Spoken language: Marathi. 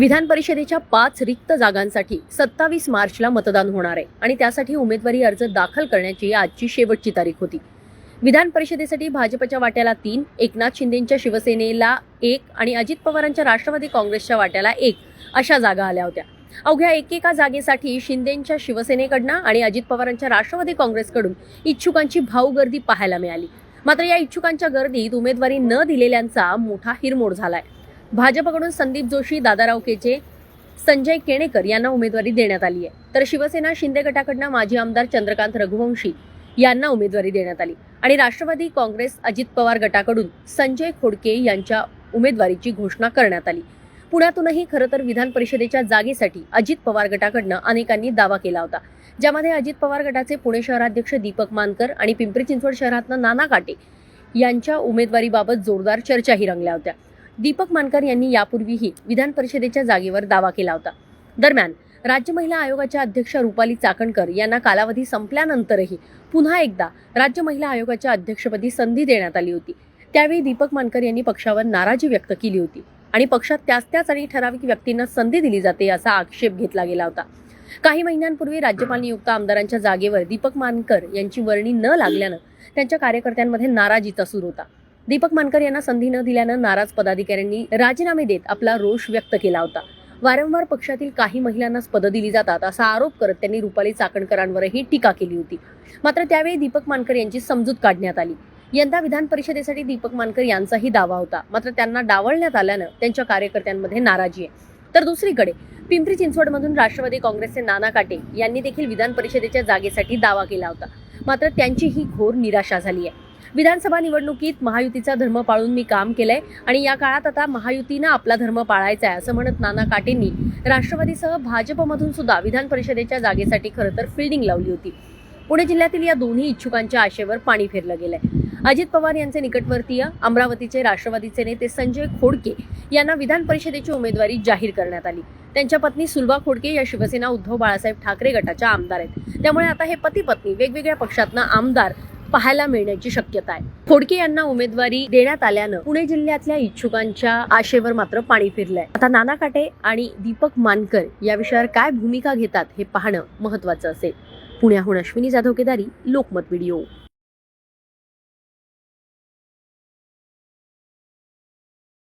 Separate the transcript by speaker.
Speaker 1: विधान परिषदेच्या पाच रिक्त जागांसाठी सत्तावीस मार्चला मतदान होणार आहे आणि त्यासाठी उमेदवारी अर्ज दाखल करण्याची आजची शेवटची तारीख होती. विधान परिषदेसाठी भाजपच्या वाट्याला तीन एकनाथ शिंदेच्या शिवसेनेला एक आणि अजित पवारांच्या राष्ट्रवादी काँग्रेसच्या वाट्याला एक अशा जागा आल्या होत्या. अवघ्या एकेका जागेसाठी शिंदेच्या शिवसेनेकडनं आणि अजित पवारांच्या राष्ट्रवादी काँग्रेसकडून इच्छुकांची भाऊगर्दी पाहायला मिळाली. मात्र या इच्छुकांच्या गर्दीत उमेदवारी न दिलेल्यांचा मोठा हिरमोड झालाय. भाजपकडून संदीप जोशी दादाराव केचे संजय केणेकर यांना उमेदवारी देण्यात आली आहे. तर शिवसेना शिंदे गटाकडनं माजी आमदार चंद्रकांत रघुवंशी यांना उमेदवारी देण्यात आली. आणि राष्ट्रवादी काँग्रेस अजित पवार गटाकडून संजय खोडके यांच्या उमेदवारीची घोषणा करण्यात आली. पुण्यातूनही खरं तर विधान परिषदेच्या जागेसाठी अजित पवार गटाकडनं अनेकांनी दावा केला होता. ज्यामध्ये अजित पवार गटाचे पुणे शहराध्यक्ष दीपक मानकर आणि पिंपरी चिंचवड शहरातनं नाना काटे यांच्या उमेदवारीबाबत जोरदार चर्चाही रंगल्या होत्या. दीपक मानकर यांनी यापूर्वीही विधान परिषदेच्या जागेवर दावा केला होता. दरम्यान राज्य महिला आयोगाच्या अध्यक्ष रुपाली चाकणकर यांना कालावधी संपल्यानंतरही पुन्हा एकदा राज्य महिला आयोगाच्या अध्यक्षपदी संधी देण्यात आली होती. त्यावेळी दीपक मानकर यांनी पक्षावर नाराजी व्यक्त केली होती आणि पक्षात त्याच त्याच आणि ठराविक व्यक्तींना संधी दिली जाते असा आक्षेप घेतला गेला होता. काही महिन्यांपूर्वी राज्यपाल नियुक्त आमदारांच्या जागेवर दीपक मानकर यांची वर्णी न लागल्यानं त्यांच्या कार्यकर्त्यांमध्ये नाराजीचा सूर होता. दीपक मानकर यांना संधी न दिल्यानं नाराज पदाधिकाऱ्यांनी राजीनामे देत आपला रोष व्यक्त केला होता. वारंवार पक्षातील काही महिलांनाच पदं दिली जातात असा आरोप करत त्यांनी रुपाली चाकणकरांवरही टीका केली होती. मात्र त्यावेळी दीपक मानकर यांची समजूत काढण्यात आली. यंदा विधान परिषदेसाठी दीपक मानकर यांचाही दावा होता. मात्र त्यांना डावलण्यात आल्यानं त्यांच्या कार्यकर्त्यांमध्ये नाराजी आहे. तर दुसरीकडे पिंपरी चिंचवडमधून राष्ट्रवादी काँग्रेसचे नाना काटे यांनी देखील विधान परिषदेच्या जागेसाठी दावा केला होता. मात्र त्यांची ही घोर निराशा झाली आहे. विधानसभा निवडणुकीत महायुतीचा धर्म पाळून मी काम केलंय आणि या काळात आता महायुतीनं आपला धर्म पाळायचा आहे असं म्हणत नाना काटेंनी राष्ट्रवादीसह भाजपमधून सुद्धा विधान परिषदेच्या जागेसाठी खरं तर फिल्डिंग लावली होती. पुणे जिल्ह्यातील या दोन्ही इच्छुकांच्या आशेवर पाणी फिरलं गेलंय. अजित पवार यांचे निकटवर्तीय अमरावतीचे राष्ट्रवादीचे नेते संजय खोडके यांना विधान परिषदेची उमेदवारी जाहीर करण्यात आली. त्यांच्या पत्नी सुलभा खोडके या शिवसेना उद्धव बाळासाहेब ठाकरे गटाच्या आमदार आहेत. त्यामुळे आता हे पती पत्नी वेगवेगळ्या पक्षातनं आमदार पाहायला मिळण्याची शक्यता आहे. फोडके यांना उमेदवारी देण्यात आल्यानं पुणे जिल्ह्यातल्या इच्छुकांच्या आशेवर मात्र पाणी फिरलंय. आता नाना काटे आणि दीपक मानकर या विषयावर काय भूमिका घेतात हे पाहणं महत्वाचं असेल. पुण्याहून अश्विनी जाधव केदारी लोकमत व्हिडिओ.